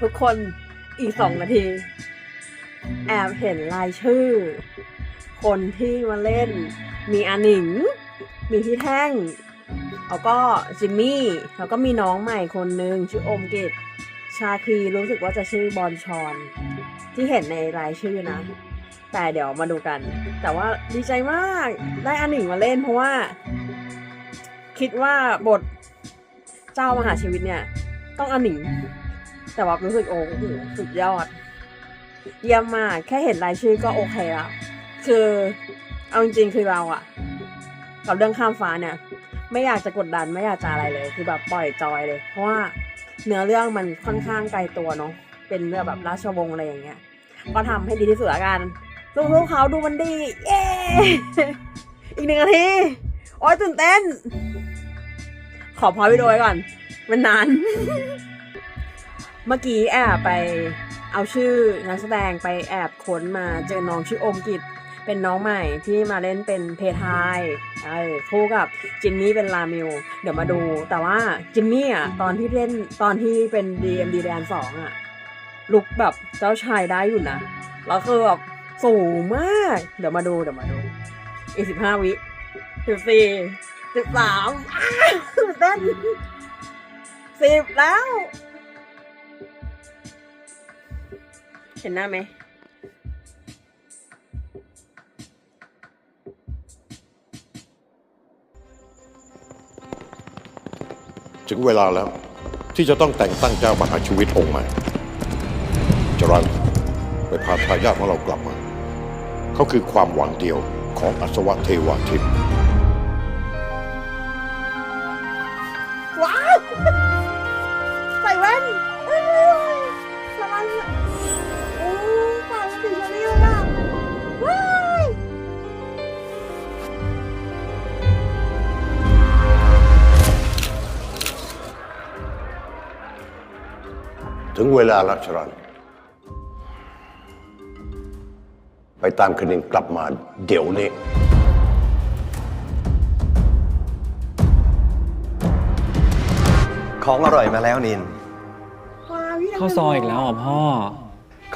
ทุกคนอีกสองนาที แอบเห็นรายชื่อ คนที่มาเล่น มีอาหนิง มีพี่แท่ง แล้วก็จิมมี่ แล้วก็มีน้องใหม่คนนึงชื่อโอมกิตชาครีรู้สึกว่าจะชื่อบอลชอนที่เห็นในรายชื่อนะ แต่เดี๋ยวมาดูกัน แต่ว่าดีใจมากได้อาหนิงมาเล่นเพราะว่า คิดว่าบทเจ้ามหาชีวิตเนี่ย ต้องอาหนิง แต่ว่ารู้สึกโอ้โหสุดยอด เยี่ยมมาก แค่เห็นรายชื่อก็โอเคแล้ว คือเอาจริงๆคือเราอะกับเรื่องข้ามฟ้าเนี่ย ไม่อยากจะกดดันไม่อยากจะอะไรเลย คือแบบปล่อยจอยเลย เพราะว่าเนื้อเรื่องมันค่อนข้างไกลตัวเนาะเป็นเรื่องแบบราชวงศ์อะไรอย่างเงี้ย ก็ทำให้ดีที่สุดละกันลูกๆเขาดูมันดี เย้อีกหนึ่งนาทีโอ้ยตื่นเต้น ขอพอยวิดีโอไว้ก่อน มันนาน เมื่อกี้แอบไปเอาชื่อนักแสดงไปแอบค้นมาเจอน้องชื่ออมกิจเป็นน้องใหม่ที่มาเล่นเป็นเพทายเออคู่กับจิมมี่เป็นลามิวเดี๋ยวมาดู แต่ว่าจิมมี่อะตอนที่เล่นตอนที่เป็น DMD แดนสองอะลุกแบบเจ้าชายได้อยู่นะแล้วคือแบบสูงมาก เดี๋ยวมาดูเดี๋ยวมาดูอีกสิบห้าวิสิบสี่สิบสามตื่นเต้นสิบแล้ว เห็นหน้าไหมถึงเวลาแล้ว ที่จะต้องแต่งตั้งเจ้ามหาชีวิตองค์ใหม่จรันไปพาทายาทของเรากลับมา เขาคือความหวังเดียวของอัศวะเทวาทิตว้ ถึงเวลาแล้วจรันไปตามคณินกลับมาเดี๋ยวนี้ของอร่อยมาแล้วนินว้าวพี่ข้าวซอยอีกแล้วเหรอะพ่อ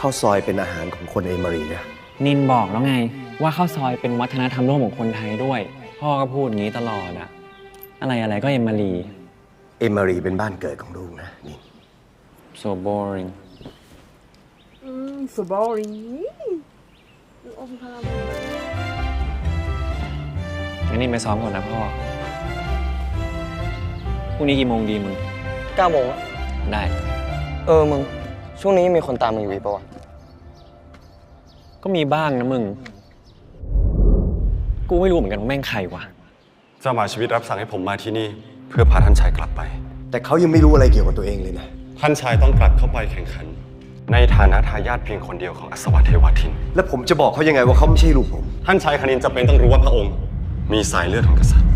ข้าวซอยเป็นอาหารของคนเอมารีนะ นินบอกแล้วไง ว่าข้าวซอยเป็นวัฒนธรรมร่วมของคนไทยด้วย พ่อก็พูดอย่างนี้ตลอดอะอะไรอะไรก็เอ็มมารี เอมารีเป็นบ้านเกิดของลูกนะนิน so boring อืมสุบอริอมพลังงั้นนินไปซ้อมก่อนนะพ่อ พรุ่งนี้กี่โมงดีมึง เก้าโมงได้ เออมึง ช่วงนี้มีคนตามมึงอยู่อีกปะวะ ก็มีบ้างนะมึง กูไม่รู้เหมือนกันว่าแม่งใครวะ เจ้าหมาชีวิตรับสั่งให้ผมมาที่นี่ เพื่อพาท่านชายกลับไป แต่เขายังไม่รู้อะไรเกี่ยวกับตัวเองเลยนะ ท่านชายต้องกลับเข้าไปแข่งขัน ในฐานะทายาทเพียงคนเดียวของอัศวเทวทิน แล้วผมจะบอกเขายังไงว่าเขาไม่ใช่ลูกผม ท่านชายคณินจะเป็นต้องรู้ว่าพระองค์ มีสายเลือดของกษัตริย์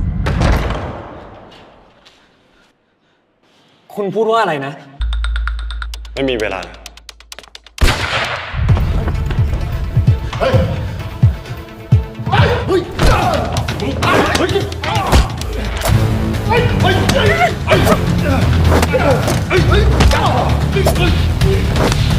คุณพูดว่าอะไรนะ ไม่มีเวลาแล้วน่ Kıç kıç!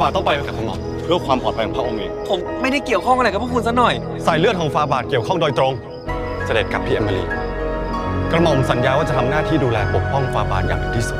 บาทต้องไปกับคุณหมอเพื่อความปลอดภัยของพระองค์เอง ผมไม่ได้เกี่ยวข้องอะไรกับพวกคุณซะหน่อย สายเลือดของฟ้าบาทเกี่ยวข้องโดยตรง เสด็จกับพี่เอมิลีกระหม่อมสัญญาว่าจะทำหน้าที่ดูแลปกป้องฟ้าบาทอย่างถึงที่สุด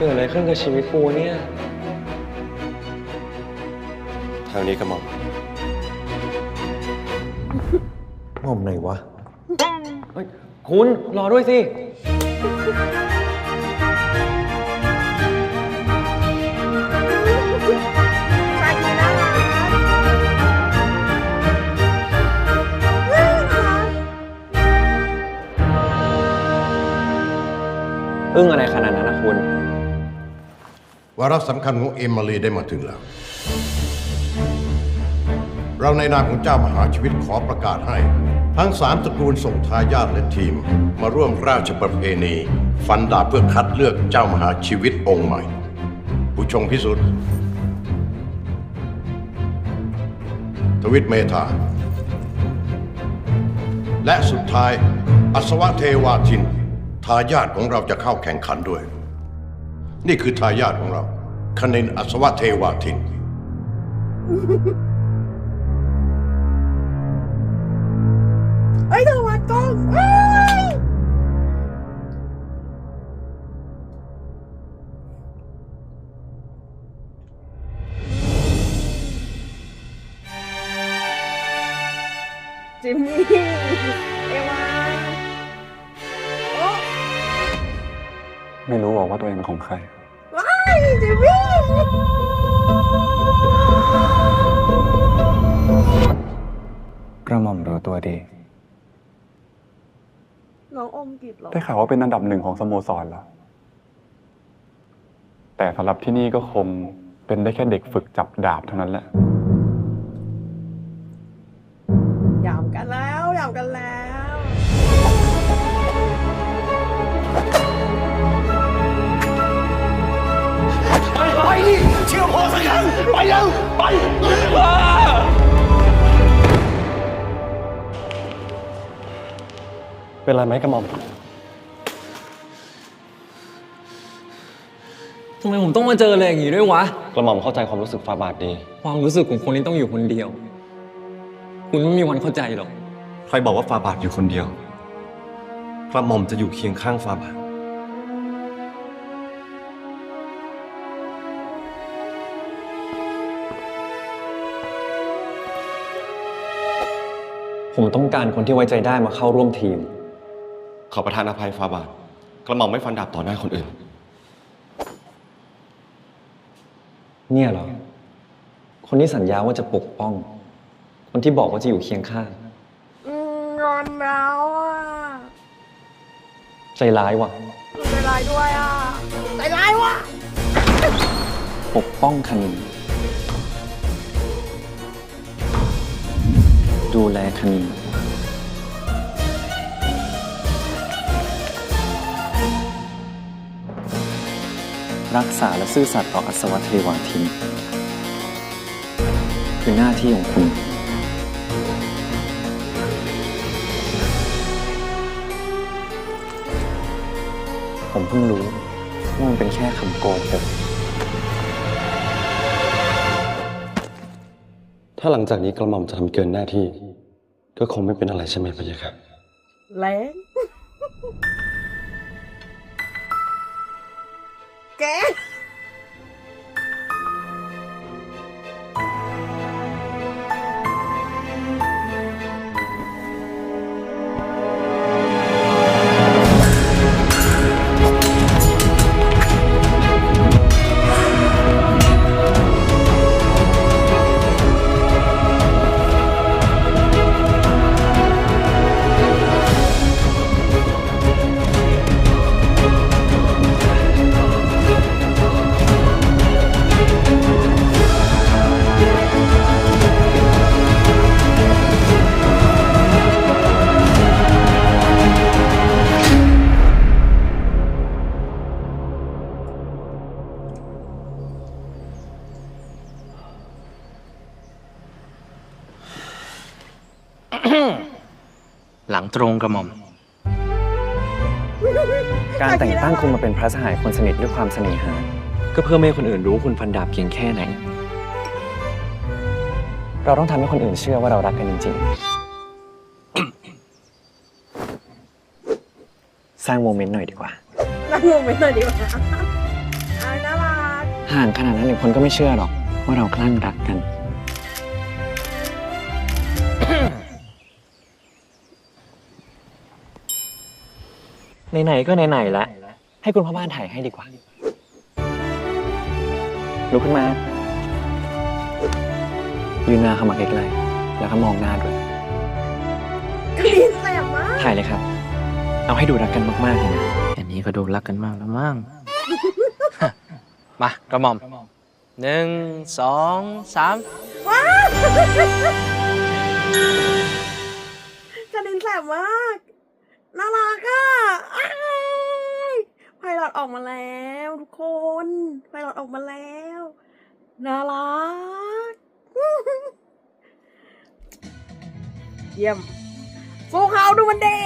เกิดอะไรขึ้นกับชีวิตกูเนี่ย ทางนี้กระหม่อมงอมไหนวะ เฮ้ยคุณรอด้วยสิชายดีน่ารักน่ารักอึ้งอะไรขนาดนั้นนะคุณ วาระสำคัญของเอมิลีได้มาถึงแล้ว เราในนามของเจ้ามหาชีวิตขอประกาศให้ ทั้งสามตระกูลส่งทายาทและทีม มาร่วมราชประเพณี ฟันดาบเพื่อคัดเลือกเจ้ามหาชีวิตองค์ใหม่ ผู้ชงพิสุทธิ์ทวิตเมธาและสุดท้าย อัศวะเทวาทิน ทายาทของเราจะเข้าแข่งขันด้วย นี่คือทายาทของเราคณินอัศวะเทวาทิน ไอ้ยเธอวัดกล้องอ้ย ระหม่อมรู้ตัวดี น้องอมกิดเหรอ ได้ข่าวว่าเป็นอันดับหนึ่งของสโมสรแล้วแต่สำหรับที่นี่ก็คงเป็นได้แค่เด็กฝึกจับดาบเท่านั้นแหละยามกันแล้วยามกันแล้วเป็ นไรไหมกระหม่อม ทำไมผมต้องมาเจออะไรอย่างนี้ด้วยวะ กระหม่อมเข้าใจความรู้สึกฟาบาทดี ความรู้สึกของคนที่ต้องอยู่คนเดียว คุณไม่มีวันเข้าใจหรอก ใครบอกว่าฟาบาทอยู่คนเดียว กระหม่อมจะอยู่เคียงข้างฟาบาท ผมต้องการคนที่ไว้ใจได้มาเข้าร่วมทีม ขอประทานอภัยฟาบาท กระหม่อมไม่ฟันดาบต่อหน้าคนอื่น เนี่ยเหรอ คนที่สัญญาว่าจะปกป้อง คนที่บอกว่าจะอยู่เคียงข้าง อืมงอนแล้วอะใจร้ายว่ะ ใจร้ายด้วยอะใจร้ายว่ะ ปกป้องคณิน ดูแลคณิน รักษาและซื่อสัตย์ต่ออัศวเทวาทินคือหน้าที่ของคุณ ผมเพิ่งรู้ว่ามันเป็นแค่คำโกหกถ้าหลังจากนี้กระหม่อมจะทำเกินหน้าที่ ก็คงไม่เป็นอะไรใช่ไหมพะยะครับแรง แก หลังตรงกระหม่อม การแต่งตั้งคุณมาเป็นพระสหายคนสนิทด้วยความเสน่หา ก็เพื่อไม่ให้คนอื่นรู้ว่าคุณฟันดาบเพียงแค่ไหน เราต้องทำให้คนอื่นเชื่อว่าเรารักกันจริงๆ สร้างโมเมนต์หน่อยดีกว่า นั่งงงไปหน่อยดีกว่าอายน่ารัก ห่างขนาดนั้นเดี๋ยวคนก็ไม่เชื่อหรอกว่าเราคลั่งรักกัน ไหนๆก็ไหนๆแล้ว ให้คุณพ่อบ้านถ่ายให้ดีกว่า ลุกขึ้นมา ยืนหน้าเข้ามาใกล้ๆ แล้วก็มองหน้าด้วย กรีนแสบมากถ่ายเลยครับ เอาให้ดูรักกันมากๆเลยนะ อันนี้ก็ดูรักกันมากแล้วมั้ง มากระหม่อมหนึ่งสองสามก อตออกมาแล้วทุกคนไพลอตออกมาแล้วน่ารักเยี่ยมฟูเขาดูมันเด็